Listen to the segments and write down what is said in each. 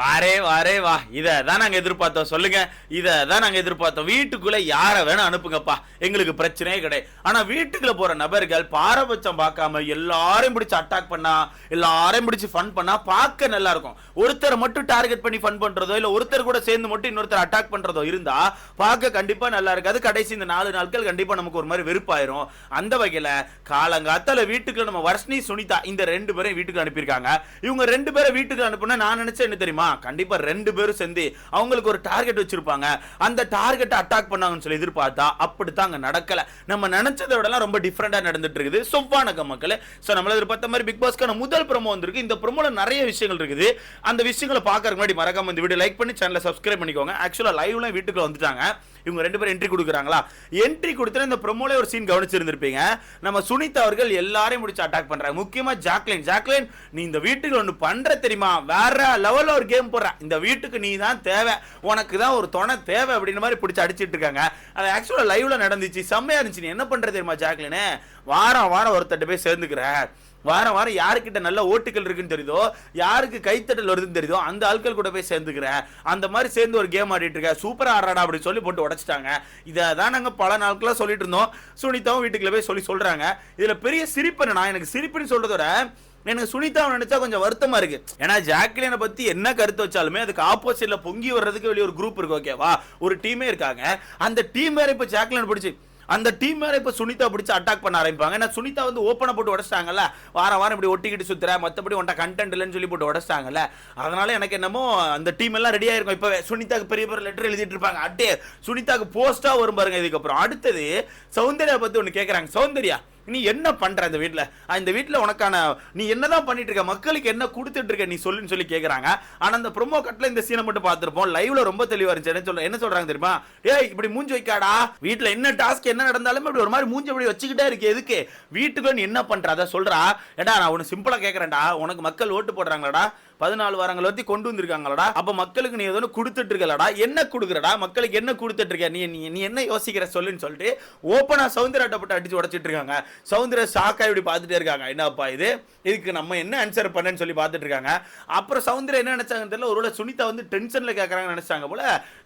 வாரே வாரே வா. இதை தான் நாங்கள் எதிர்பார்த்தோம். சொல்லுங்க. இதை தான் நாங்கள் எதிர்பார்த்தோம். வீட்டுக்குள்ளே யாரை வேணும் அனுப்புங்கப்பா. எங்களுக்கு பிரச்சனையே கிடையாது. ஆனால் வீட்டுக்குள்ளே போகிற நபர்கள் பாரபட்சம் பார்க்காம எல்லாரையும் பிடிச்சி அட்டாக் பண்ணா எல்லாரையும் பிடிச்சி ஃபன் பண்ணா பார்க்க நல்லா இருக்கும். ஒருத்தரை மட்டும் டார்கெட் பண்ணி ஃபன் பண்ணுறதோ இல்லை ஒருத்தர் கூட சேர்ந்து மட்டும் இன்னொருத்தர் அட்டாக் பண்ணுறதோ இருந்தால் பார்க்க கண்டிப்பாக நல்லா இருக்காது. கடைசி இந்த நாலு நாட்கள் கண்டிப்பாக நமக்கு ஒரு மாதிரி வெறுப்பாயிரும். அந்த வகையில் காலங்காத்தால வீட்டுக்குள்ள நம்ம வர்ஷினி சுனிதா இந்த ரெண்டு பேரையும் வீட்டுக்கு அனுப்பியிருக்காங்க. இவங்க ரெண்டு பேரை வீட்டுக்கு அனுப்புனா நான் நினச்சேன் என்ன தெரியுமா? கண்டிப்பா ரெண்டு பேரும் சேர்ந்து அவங்களுக்கு ஒரு டார்கெட் வச்சிருப்பாங்க. அந்த டார்கெட்டை அட்டாக் பண்ணாங்கன்னு சொல்லி எதிர்பார்த்தா அப்படித்தான் அங்க நடக்கல. நம்ம நினைச்சதை விடலாம் ரொம்ப டிஃப்ரெண்டா நடந்துட்டு இருக்குது. சொவ்வானக மக்களே சோ நம்மள எதிர்பார்த்த மாதிரி பிக் பாஸ்க்கான முதல் ப்ரோமோ வந்திருக்கு. இந்த ப்ரோமோல நிறைய விஷயங்கள் இருக்குது. அந்த விஷயங்களை பார்க்கறதுக்கு முன்னாடி மறக்காம இந்த வீடியோ லைக் பண்ணி சேனலை சப்ஸ்கிரைப் பண்ணிக்கோங்க. ஆக்சுவலா லைவ்லாம் வீட்டுக்குள்ள வந்துட்டாங்க. இவங்க ரெண்டு பேரும் என்ட்ரி கொடுக்குறாங்களா? என்ட்ரி கொடுத்துட்டு இந்த ப்ரோமோல ஒரு சீன் கவனிச்சிருந்திருப்பீங்க. நம்ம சுனிதா அவர்கள் எல்லாரையும் முடிச்சு அட்டாக் பண்றாங்க. முக்கியமா ஜாக்லின். ஜாக்லின் நீ இந்த வீட்டுக்கு ஒன்று பண்ற தெரியுமா? வேற லெவலில் ஒரு கேம் போடுற. இந்த வீட்டுக்கு நீ தான் தேவை. உனக்கு தான் ஒரு துணை தேவை அப்படின்ற மாதிரி பிடிச்சி அடிச்சிட்டு இருக்காங்க. அது ஆக்சுவலாக லைவ்ல நடந்துச்சு. செம்மையா இருந்துச்சு. நீ என்ன பண்ற தெரியுமா ஜாக்லின்? வாரம் வாரம் ஒருத்தட்ட போய் சேர்ந்துக்கிற. வாரம் வாரம் யாருக்கிட்ட நல்ல ஓட்டுகள் இருக்குன்னு தெரியுதோ யாருக்கு கைத்தட்டல் வருதுன்னு தெரியுதோ அந்த ஆட்கள் கூட போய் சேர்ந்துக்கிறேன் அந்த மாதிரி சேர்ந்து ஒரு கேம் ஆடிட்டு இருக்க சூப்பராக ஆடுறாடா அப்படின்னு சொல்லி போட்டு உடைச்சிட்டாங்க. இதை தான் நாங்கள் பல நாட்களாக சொல்லிட்டு இருந்தோம். சுனிதாவும் வீட்டுக்குள்ள போய் சொல்லி சொல்கிறாங்க இதில் பெரிய சிரிப்பு என்னன்னா எனக்கு சிரிப்புன்னு சொல்றதோட எனக்கு சுனிதாவை நினைச்சா கொஞ்சம் வருத்தமா இருக்கு. ஏன்னா ஜாக்லினை பத்தி என்ன கருத்து வச்சாலுமே அதுக்கு ஆப்போசிட்ல பொங்கி வர்றதுக்கு வெளியே ஒரு குரூப் இருக்கு ஓகேவா ஒரு டீமே இருக்காங்க. அந்த டீம் வேற இப்ப ஜாக்லின் பிடிச்சி அந்த டீம் மேலே இப்ப சுனிதா பிடிச்சி அட்டாக் பண்ண ஆரம்பிப்பாங்க. ஏன்னா சுனிதா வந்து ஓப்பனை போட்டு உடச்சிட்டாங்கல்ல. வாரம் வாரம் இப்படி ஒட்டிக்கிட்டு சுத்துற மத்தபடி உன்ட்ட கண்டென்ட் இல்லைன்னு சொல்லி போட்டு உடச்சிட்டாங்கல்ல. அதனால எனக்கு என்னமோ அந்த டீம் எல்லாம் ரெடியா இருக்கும் இப்ப சுனிதாக்கு பெரிய பெரிய லெட்டர் எழுதிட்டு இருப்பாங்க. அட்டே சுனிதாக்கு போஸ்டா வரும் பாருங்க இதுக்கப்புறம். அடுத்தது சௌந்தர்யா பத்தி ஒன்று கேக்குறாங்க. சௌந்தர்யா நீ என்ன பண்ற இந்த வீட்டில் இந்த வீட்டில் உனக்கான நீ என்னதான் பண்ணிட்டு இருக்க மக்களுக்கு என்ன கொடுத்துட்டு இருக்க நீ சொல்லுன்னு சொல்லி கேட்குறாங்க ஆனால் அந்த ப்ரோமோ கட்டில் இந்த சீனை மட்டும் பார்த்துருப்போம். லைவ்ல ரொம்ப தெளிவாக இருந்துச்சு. என்ன சொல்ற என்ன சொல்றாங்க தெரியுமா? ஏய் இப்படி மூஞ்சி வைக்காடா. வீட்டில் என்ன டாஸ்க் என்ன நடந்தாலும் இப்படி ஒரு மாதிரி மூஞ்சி இப்படி வச்சுக்கிட்டே இருக்கு. எதுக்கு? வீட்டுக்கு நீ என்ன பண்ற? அதை சொல்றா. ஏடா நான் உனக்கு சிம்பிளாக கேட்குறேன்டா உனக்கு மக்கள் ஓட்டு போடுறாங்களாடா. பதினாலு வாரங்கள் வத்தி கொண்டு வந்திருக்காங்களடா. அப்ப மக்களுக்கு நீ ஏதோ கொடுத்துட்டு இருக்கலடா. என்ன கொடுக்குறடா? மக்களுக்கு என்ன கொடுத்துட்டு இருக்க? நீ நீ என்ன யோசிக்கிற சொல்லுன்னு சொல்லிட்டு ஓப்பனா சவுந்தராட்ட போட்டு அடிச்சு உடைச்சிட்டு இருக்காங்க. சவுந்தர ஷாக்கா இப்படி பார்த்துட்டே இருக்காங்க. என்னப்பா இது? இதுக்கு நம்ம என்ன ஆன்சர் பண்ணேன்னு சொல்லி பார்த்துட்டு இருக்காங்க. அப்புறம் சவுந்தர என்ன நினைச்சாங்கன்னு தெரியல. ஒருவேளை சுனிதா வந்து டென்ஷன்ல கேட்கறாங்கன்னு நினைச்சாங்க போல.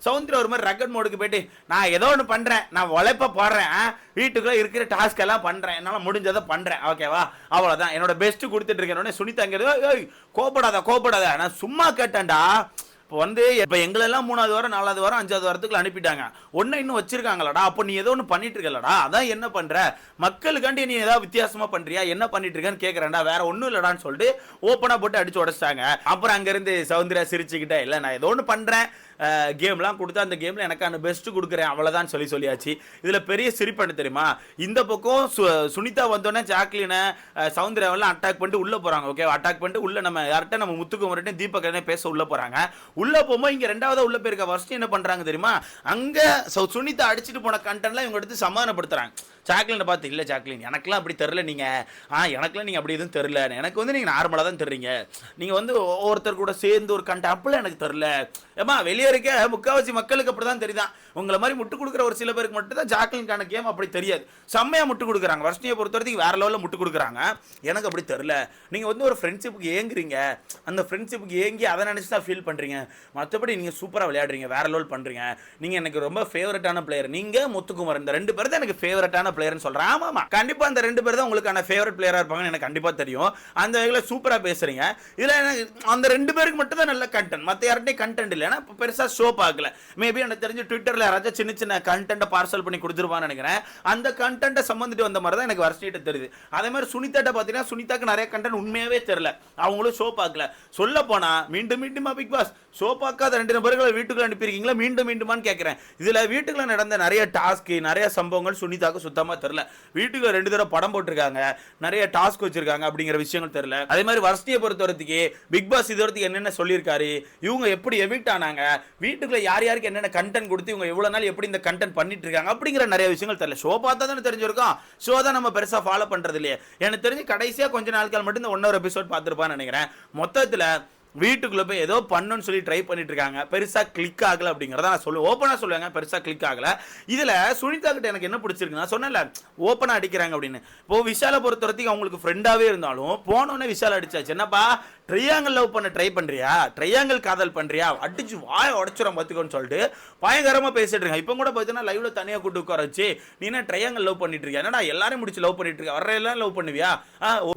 சவுந்தர ஒரு மாதிரி ரெக்கட் மோடுக்கு போயிட்டு நான் ஏதோ ஒன்று பண்றேன். நான் உழைப்ப போடுறேன். வீட்டுக்குள்ள இருக்கிற டாஸ்க் எல்லாம் பண்றேன். என்னால முடிஞ்சதை பண்றேன். ஓகேவா அவ்வளவுதான். என்னோட பெஸ்ட் கொடுத்துட்டு இருக்கேன் உடனே சுனிதா கோபப்படாத கோப கோபப்படாத கோபப்படாத நான் சும்மா கேட்டேன்டா. இப்போ வந்து இப்போ எங்களெல்லாம் மூணாவது வாரம் நாலாவது வாரம் அஞ்சாவது வாரத்துக்குள்ள அனுப்பிட்டாங்க. ஒன்றை இன்னும் வச்சிருக்காங்களடா. அப்போ நீ ஏதோ ஒன்று பண்ணிட்டு இருக்கலடா. அதான் என்ன பண்ற? மக்களுக்காண்டி நீ ஏதாவது வித்தியாசமா பண்றியா? என்ன பண்ணிட்டு இருக்கேன்னு கேட்கறேன்டா வேற ஒன்றும் இல்லடான்னு சொல்லிட்டு ஓப்பனா போட்டு அடிச்சு உடச்சிட்டாங்க. அப்புறம் அங்கிருந்து சௌந்தர்யா சிரிச்சுக்கிட்டே இல்லை நான் ஏதோ ஒன்று பண்றேன். கேம்லாம் கொடுத்து அந்த கேம்ல எனக்கான பெஸ்ட் கொடுக்குறேன். அவ்வளோதான் சொல்லி சொல்லியாச்சு. இதுல பெரிய சிரிப்பு என்ன தெரியுமா? இந்த பக்கம் சு- சுனிதா வந்தோடனே ஜாக்லினை சவுந்தர்யாவெல்லாம் அட்டாக் பண்ணிட்டு உள்ள போறாங்க ஓகே அட்டாக் பண்ணிட்டு உள்ள நம்ம யார்கிட்ட நம்ம முத்துக்குமரட்டும் தீபக் பேச உள்ள போறாங்க. உள்ள போகும்போது இங்க ரெண்டாவது உள்ள போயிருக்க. ஃபர்ஸ்ட் என்ன பண்றாங்க தெரியுமா? அங்க சுனிதா அடிச்சிட்டு போன கண்டென்ட்லாம் இவங்க எடுத்து சமாதானப்படுத்துறாங்க. ஜாக்லினை பார்த்து இல்லை சாக்லின் எனக்குலாம் அப்படி தெரில நீங்கள் ஆ எனக்குலாம் நீங்கள் அப்படி எதுவும் தெரில. எனக்கு வந்து நீங்கள் நார்மலாக தான் தெரிறீங்க. நீங்கள் வந்து ஒவ்வொருத்தர் கூட சேர்ந்து ஒரு கண்ட அப்பெல்லாம் எனக்கு தெரில. ஏமா வெளியே இருக்க முக்காவாசி மக்களுக்கு அப்படி தான் தெரியுதான் உங்களை மாதிரி முட்டு கொடுக்குற ஒரு சில பேருக்கு மட்டும் தான் ஜாக்லின்கான கேம் அப்படி தெரியாது. செம்மையாக முட்டு கொடுக்குறாங்க. வர்ஷினியை பொறுத்த வரைக்கும் வேறு லெவலில் முட்டு கொடுக்குறாங்க. எனக்கு அப்படி தெரில. நீங்கள் வந்து ஒரு ஃப்ரெண்ட்ஷிப்புக்கு ஏங்குறீங்க. அந்த ஃப்ரெண்ட்ஷிப்புக்கு ஏங்கி அதை நினச்சி தான் ஃபீல் பண்ணுறீங்க மற்றபடி நீங்கள் சூப்பராக விளையாடுறீங்க வேற லோல் பண்ணுறீங்க நீங்கள் எனக்கு ரொம்ப ஃபேவரட்டான பிளேயர் நீங்கள் முத்துக்குமார் இந்த ரெண்டு பேர் தான் எனக்கு ஃபேவரட்டான பிளேயர்னு சொல்கிறேன் ஆமா ஆமாம் கண்டிப்பாக அந்த ரெண்டு பேர் தான் உங்களுக்கான ஃபேவரட் பிளேயராக இருப்பாங்கன்னு எனக்கு கண்டிப்பாக தெரியும். அந்த வகையில் சூப்பராக பேசுகிறீங்க இதில் எனக்கு அந்த ரெண்டு பேருக்கு மட்டும் தான் நல்ல கண்டென்ட் மற்ற யார்கிட்டயும் கண்டென்ட் இல்லை. ஏன்னா பெருசாக ஷோ பார்க்கல. மேபி எனக்கு தெரிஞ்சு ட்விட்டரில் யாராச்சும் சின்ன சின்ன கண்டென்ட்டை பார்சல் பண்ணி கொடுத்துருப்பான்னு நினைக்கிறேன். அந்த கண்டென்ட்டை சம்மந்துட்டு வந்த மாதிரி தான் எனக்கு வருஷிட்ட தெரியுது. அதே மாதிரி சுனிதாட்ட பார்த்தீங்கன்னா சுனிதாக்கு நிறைய கண்டென்ட் உண்மையாகவே தெரியல. அவங்களும் ஷோ பார்க்கல. சொல்ல போனால் மீண்டும் மீண்டும் பிக் பாஸ் சோப்பாக்காத ரெண்டு நபர்களை வீட்டுக்குள்ள அனுப்பியிருக்கீங்களா? மீண்டும் மீண்டுமான்னு கேட்குறேன் இதில் வீட்டுக்குள்ள நடந்த நிறைய டாஸ்க் நிறைய சம்பவங்கள் சுனிதாக்கு சுத்தமாக தெரியல. வீட்டுக்குள்ள ரெண்டு தடவை படம் போட்டிருக்காங்க. நிறைய டாஸ்க் வச்சிருக்காங்க அப்படிங்கிற விஷயங்கள் தெரியல. அதே மாதிரி வருஷத்தையை பொறுத்த வரைக்கும் பிக் பாஸ் இது என்னென்ன சொல்லியிருக்காரு? இவங்க எப்படி எவிக்ட் ஆனாங்க? வீட்டுக்குள்ள யார் யாருக்கு என்னென்ன கண்டென்ட் கொடுத்து இவங்க எவ்வளோ நாள் எப்படி இந்த கண்டென்ட் பண்ணிட்டு இருக்காங்க அப்படிங்கிற நிறைய விஷயங்கள் தெரியல. ஷோ பார்த்தா தானே தெரிஞ்சிருக்கும். ஷோ தான் நம்ம பெருசாக ஃபாலோ பண்ணுறது இல்லையே. எனக்கு தெரிஞ்சு கடைசியாக கொஞ்ச நாட்கள் மட்டும் இந்த ஒன் ஹவர் எபிசோட் பார்த்துருப்பான்னு நினைக்கிறேன். மொத்தத்தில் வீட்டுக்குள்ள போய் ஏதோ பண்ணணும்னு சொல்லி ட்ரை பண்ணிட்டு இருக்காங்க பெருசா கிளிக் ஆகல அப்படிங்கறத நான் சொல்லுவேன் ஓப்பனா சொல்லுவாங்க. பெருசா கிளிக் ஆகல. இதுல சுனிதா கிட்ட எனக்கு என்ன பிடிச்சிருக்குன்னா சொன்னேன்ல ஓப்பனா அடிக்கிறாங்க அப்படின்னு. இப்போ விஷாலை பொறுத்த வரைக்கும் அவங்களுக்கு ஃப்ரெண்டாவே இருந்தாலும் போனோடனே விஷால் அடிச்சாச்சு. என்னப்பா ட்ரையாங்கல் லவ் பண்ண ட்ரை பண்றியா? ட்ரையாங்கல் காதல் பண்றியா? அடிச்சு வாய உடச்சுரும் பார்த்துக்கோன்னு சொல்லிட்டு பயங்கரமா பேசிட்டு இருக்காங்க. இப்போ கூட பார்த்தீங்கன்னா லைவ்ல தனியா கூட்டு உட்கார வச்சு நீ என்ன ட்ரையாங்கல் லவ் பண்ணிட்டு இருக்கியா? என்னடா எல்லாரும் முடிச்சு லவ் பண்ணிட்டு இருக்க? வர்ற எல்லாம் லவ் பண்ணுவியா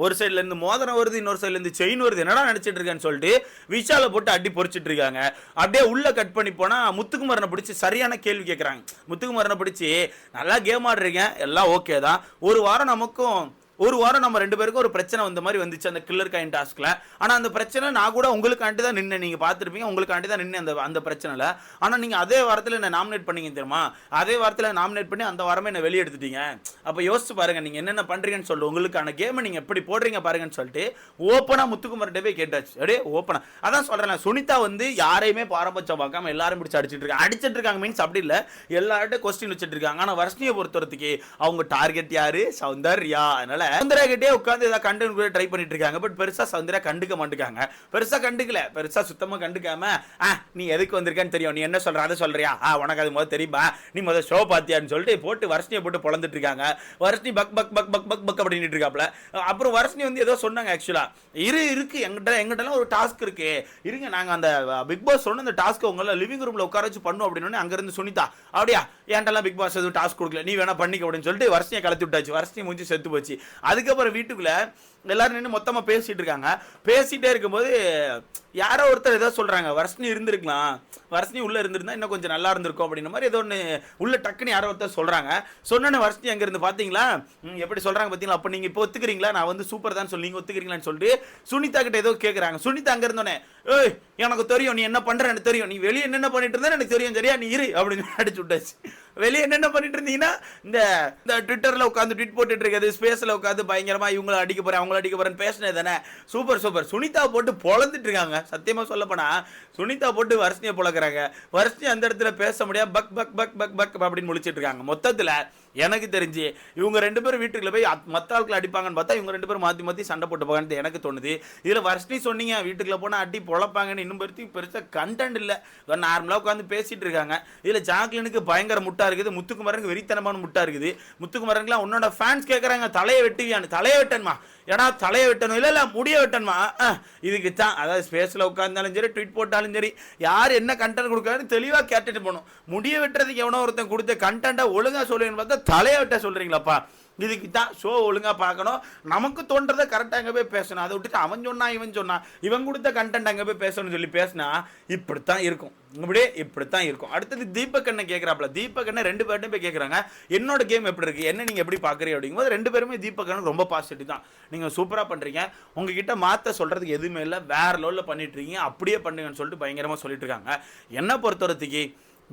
ஒரு சைட்லேருந்து மோதிரம் வருது இன்னொரு சைடுல இருந்து செயின் வருது. என்னடா நினைச்சிட்டு இருக்கேன்னு சொல்லிட்டு விஷால போட்டு அடி பொறிச்சிட்டு இருக்காங்க. அப்படியே உள்ள கட் பண்ணி போனா முத்துக்குமரனை பிடிச்சி சரியான கேள்வி கேட்குறாங்க முத்துக்குமரனை பிடிச்சி நல்லா கேம் ஆடுறீங்க. எல்லாம் ஓகே தான். ஒரு வாரம் நமக்கும் ஒரு வாரம் நம்ம ரெண்டு பேருக்கும் ஒரு பிரச்சனை வந்த மாதிரி வந்துச்சு அந்த கில்லர் கைன் டாஸ்க்கில் ஆனால் அந்த பிரச்சனை நான் கூட உங்களுக்காண்டி தான் நின்று நீங்கள் பார்த்துருப்பீங்க உங்களுக்காண்டி தான் நின்று அந்த அந்த பிரச்சனையில் ஆனால் நீங்கள் அதே வாரத்தில் என்ன நாமினேட் பண்ணீங்க தெரியுமா? அதே வாரத்தில் நாமினேட் பண்ணி அந்த வாரமே என்ன வெளியே எடுத்துட்டீங்க? அப்போ யோசிச்சு பாருங்கள் நீங்கள் என்னென்ன பண்ணுறீங்கன்னு சொல்லு. உங்களுக்கான கேமை நீங்கள் எப்படி போடுறீங்க பாருங்கன்னு சொல்லிட்டு ஓப்பனாக முத்துக்குமர்கிட்ட போய் கேட்டாச்சு. அப்படியே ஓப்பனாக அதான் சொல்கிறேன் சுனிதா வந்து யாரையுமே பாரபட்சம் பார்க்காம எல்லாரும் பிடிச்சி அடிச்சிட்டு இருக்காங்க அடிச்சிட்டு இருக்காங்க மீன்ஸ் அப்படி இல்லை. எல்லார்ட்டும் கொஸ்டின் வச்சுட்டு இருக்காங்க. ஆனால் வர்ஷினியை பொறுத்தவரத்துக்கு அவங்க டார்கெட் யாரு? சௌந்தர்யா. அதனால சந்திரா கிட்டே உட்காந்து ஏதாவது கண்டென்ட் கூட ட்ரை பண்ணிட்டு இருக்காங்க. பட் பெருசா சந்திரா கண்டுக்க மாட்டுக்காங்க பெருசா கண்டுக்கல. பெருசா சுத்தமா கண்டுக்காம ஆ நீ எதுக்கு வந்திருக்கன்னு தெரியும். நீ என்ன சொல்ற அதை சொல்றியா? ஆ உனக்கு அது முதல் தெரியுமா? நீ முதல் ஷோ பாத்தியான்னு சொல்லிட்டு போட்டு வருஷனியை போட்டு பொழந்துட்டு இருக்காங்க. வருஷனி பக் பக் பக் பக் பக் பக் அப்படின்னு இருக்காப்ல. அப்புறம் வருஷனி வந்து ஏதோ சொன்னாங்க ஆக்சுவலா இரு இருக்கு. எங்கிட்ட எங்கிட்டலாம் ஒரு டாஸ்க் இருக்கு. இருங்க நாங்க அந்த பிக் பாஸ் சொன்ன அந்த டாஸ்க் உங்களை லிவிங் ரூம்ல உட்கார வச்சு பண்ணும் அப்படின்னு அங்கிருந்து சுனிதா அப்படியா? என்கிட்டலாம் பிக் பாஸ் எதுவும் டாஸ்க் கொடுக்கல. நீ வேணா பண்ணிக்க அப்படின்னு சொல்லிட்டு வருஷனியை கலத்தி விட்டாச்சு. வருஷனி முடிஞ்சு செத்து போச்சு. அதுக்கப்புறம் வீட்டுக்குள்ள எல்லாரும் நின்று மொத்தமா பேசிட்டு இருக்காங்க. பேசிட்டே இருக்கும்போது யாரோ ஒருத்தர் ஏதோ சொல்றாங்க வருஷனி இருந்திருக்கலாம். வருஷனி உள்ள இருந்திருந்தா இன்னும் கொஞ்சம் நல்லா இருந்திருக்கும். அப்படின்ற மாதிரி ஏதோ ஒன்று உள்ள டக்குன்னு யாரோ ஒருத்தர் சொல்றாங்க. சொன்னோன்னே வருஷனி அங்க இருந்து பாத்தீங்களா? எப்படி சொல்றாங்க பாத்தீங்களா? அப்ப நீங்க இப்போ ஒத்துக்கிறீங்களா? நான் வந்து சூப்பர் தான் சொல்லி நீங்க ஒத்துக்கிறீங்களான்னு சொல்லிட்டு சுனிதா கிட்ட ஏதோ கேட்குறாங்க சுனிதா அங்க இருந்தோடனே ஏய் எனக்கு தெரியும் நீ என்ன பண்ற? எனக்கு தெரியும். நீ வெளியே என்னென்ன பண்ணிட்டு இருந்தா எனக்கு தெரியும் சரியா? நீ இரு. அப்படின்னு அடிச்சு விட்டாச்சு. வெளியே என்னென்ன பண்ணிட்டு இருந்தீங்கன்னா இந்த இந்த ட்விட்டர்ல உட்காந்து ட்விட் போட்டுட்டு இருக்கிறது ஸ்பேஸ்ல உட்காந்து பயங்கரமா இவங்கள அடிக்க போறேன் அவங்கள அடிக்க போறேன்னு பேசினது தானே? Super super. சுனிதா போட்டு பொழந்துட்டு இருக்காங்க. சத்தியமா சொல்ல போனா சுனிதா போட்டு வருஷனையை பொழக்கிறாங்க. வருஷனி அந்த இடத்துல பேச முடியாது பக் பக் பக் பக் பக் அப்படின்னு முழிச்சிட்டு இருக்காங்க. மொத்தத்துல எனக்கு தெரிஞ்சு இவங்க ரெண்டு பேரும் வீட்டுக்குள்ள போய் மற்ற மத்த ஆட்கள் அடிப்பாங்கன்னு பார்த்தா இவங்க ரெண்டு பேரும் மாற்றி மாற்றி சண்டை போட்டு போகான்னு எனக்கு தோணுது. இதில் வர்ஷினி சொன்னீங்க வீட்டுக்குள்ள போனால் அடி பொழப்பாங்கன்னு இன்னும் பருத்தி பெருசாக கண்டென்ட் இல்லை. நார்மலாக உட்காந்து பேசிகிட்டு இருக்காங்க. இதில் ஜாக்லினுக்கு பயங்கர முட்டா இருக்குது முத்துக்குமரனுக்கு வெறித்தனமான முட்டா இருக்குது. முத்துக்குமரனுக்குலாம் உன்னோட ஃபேன்ஸ் கேட்குறாங்க தலையை வெட்டுவியான்னு. தலையை வெட்டணுமா? ஏன்னா தலையை வெட்டணும்? இல்லை இல்லை முடிய வெட்டணுமா? இதுக்கு தான். அதாவது ஸ்பேஸில் உட்காந்தாலும் சரி ட்வீட் போட்டாலும் சரி யார் என்ன கண்டென்ட் கொடுக்குறான்னு தெளிவாக கேட்டுட்டு போகணும். முடிய வெட்டுறதுக்கு எவனோ ஒருத்தன் கொடுத்த கண்டென்ட்டை ஒழுங்காக சொல்லுன்னு பார்த்தா தலையை வெட்ட இதுக்கு தான் ஷோ ஒழுங்காக பார்க்கணும். நமக்கு தோன்றதை கரெக்டாக அங்கே போய் பேசணும். அதை விட்டுட்டு அவன் சொன்னான் இவன் சொன்னான் இவன் கொடுத்த கண்டென்ட் அங்கே போய் பேசணும்னு சொல்லி பேசினா இப்படித்தான் இருக்கும். இப்படியே இப்படித்தான் இருக்கும். அடுத்தது தீபக் அண்ணன் கேட்குறாப்ல தீபக் அண்ணன் ரெண்டு பேர்ட்டும் போய் கேட்குறாங்க என்னோட கேம் எப்படி இருக்குது என்ன நீங்கள் எப்படி பார்க்குறீங்க அப்படிங்கும்போது ரெண்டு பேருமே தீபக் அண்ணன் ரொம்ப பாசிட்டிவ் தான். நீங்கள் சூப்பராக பண்ணுறீங்க உங்ககிட்ட மாற்ற சொல்கிறதுக்கு எதுவுமே இல்லை. வேறு லெவலில் பண்ணிட்டுருக்கீங்க அப்படியே பண்ணுங்கன்னு சொல்லிட்டு பயங்கரமாக சொல்லிட்டு இருக்காங்க. என்னை பொறுத்தவரத்துக்கு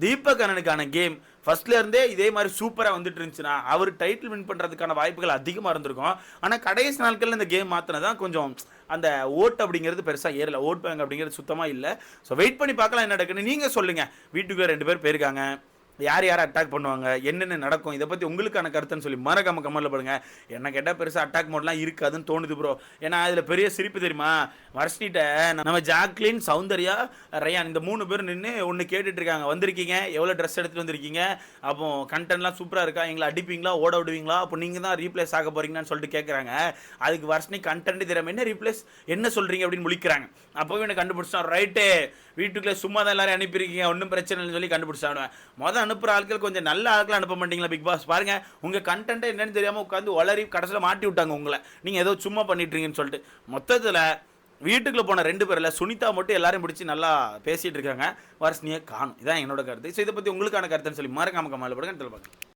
தீபகண்ணனுக்கான கேம். ஃபர்ஸ்ட்ல இருந்தே இதே மாதிரி சூப்பராக வந்துட்டு இருந்துச்சுன்னா அவர் டைட்டில் வின் பண்ணுறதுக்கான வாய்ப்புகள் அதிகமாக இருந்திருக்கும். ஆனால் கடைசி நாட்களில் இந்த கேம் தான் கொஞ்சம் அந்த ஓட் அப்படிங்கிறது பெருசாக ஏறல. ஓட் பேங்க் அப்படிங்கிறது சுத்தமாக இல்லை. ஸோ வெயிட் பண்ணி பார்க்கலாம் என்ன நடக்குன்னு. நீங்கள் சொல்லுங்கள் வீட்டுக்கு ரெண்டு பேர் போயிருக்காங்க. யார் யார் அட்டாக் பண்ணுவாங்க என்னென்ன நடக்கும் இதை பற்றி உங்களுக்கான கருத்துன்னு சொல்லி மறக்காம கமெண்ட்ல படுங்க. என்ன கேட்டால் பெருசாக அட்டாக் மோட்லாம் இருக்காதுன்னு தோணுது ப்ரோ ஏன்னா அதில் பெரிய சிரிப்பு தெரியுமா? வர்ஷினிட்ட நம்ம ஜாக்லின் சௌந்தர்யா ரயான் இந்த மூணு பேர் நின்று ஒன்று கேட்டுட்டு இருக்காங்க. வந்திருக்கீங்க எவ்வளோ ட்ரெஸ் எடுத்துட்டு வந்திருக்கீங்க? அப்போ கண்டென்ட்லாம் சூப்பராக இருக்கா? எங்களை அடிப்பீங்களா? ஓட விடுவீங்களா? அப்போ நீங்கள் தான் ரீப்ளேஸ் ஆக போறீங்கன்னு சொல்லிட்டு கேட்குறாங்க அதுக்கு வர்ஷினி கண்டென்ட் தெரியாம என்ன ரீப்ளேஸ் என்ன சொல்கிறீங்க அப்படின்னு முழிக்கிறாங்க. அப்போவே எனக்கு கண்டுபிடிச்சான் ரைட்டு வீட்டுக்குள்ளே சும்மா தான் எல்லாரும் அனுப்பியிருக்கீங்க ஒன்றும் பிரச்சனை இல்லைன்னு சொல்லி கண்டுபிடிச்சாடுவேன் மொதல் அனுப்புகிற ஆட்கள் கொஞ்சம் நல்ல ஆட்கள் அனுப்ப மாட்டீங்களா பிக் பாஸ் பாருங்கள் உங்கள் கண்டென்ட்டை என்னன்னு தெரியாமல் உட்காந்து வளரி கடைசியில் மாட்டி விட்டாங்க உங்களை. நீங்கள் ஏதோ சும்மா பண்ணிட்டு இருக்கீங்கன்னு சொல்லிட்டு. மொத்தத்தில் வீட்டுக்குள்ள போன ரெண்டு பேரில் சுனிதா மட்டும் எல்லாரும் பிடிச்சி நல்லா பேசிட்டு இருக்காங்க. வர்ஷினியை காணும். இதான் என்னோட கருத்து. ஸோ இதை பற்றி உங்களுக்கான கருத்துன்னு சொல்லி மறக்காம கமால் படுங்க. தெளிவாங்க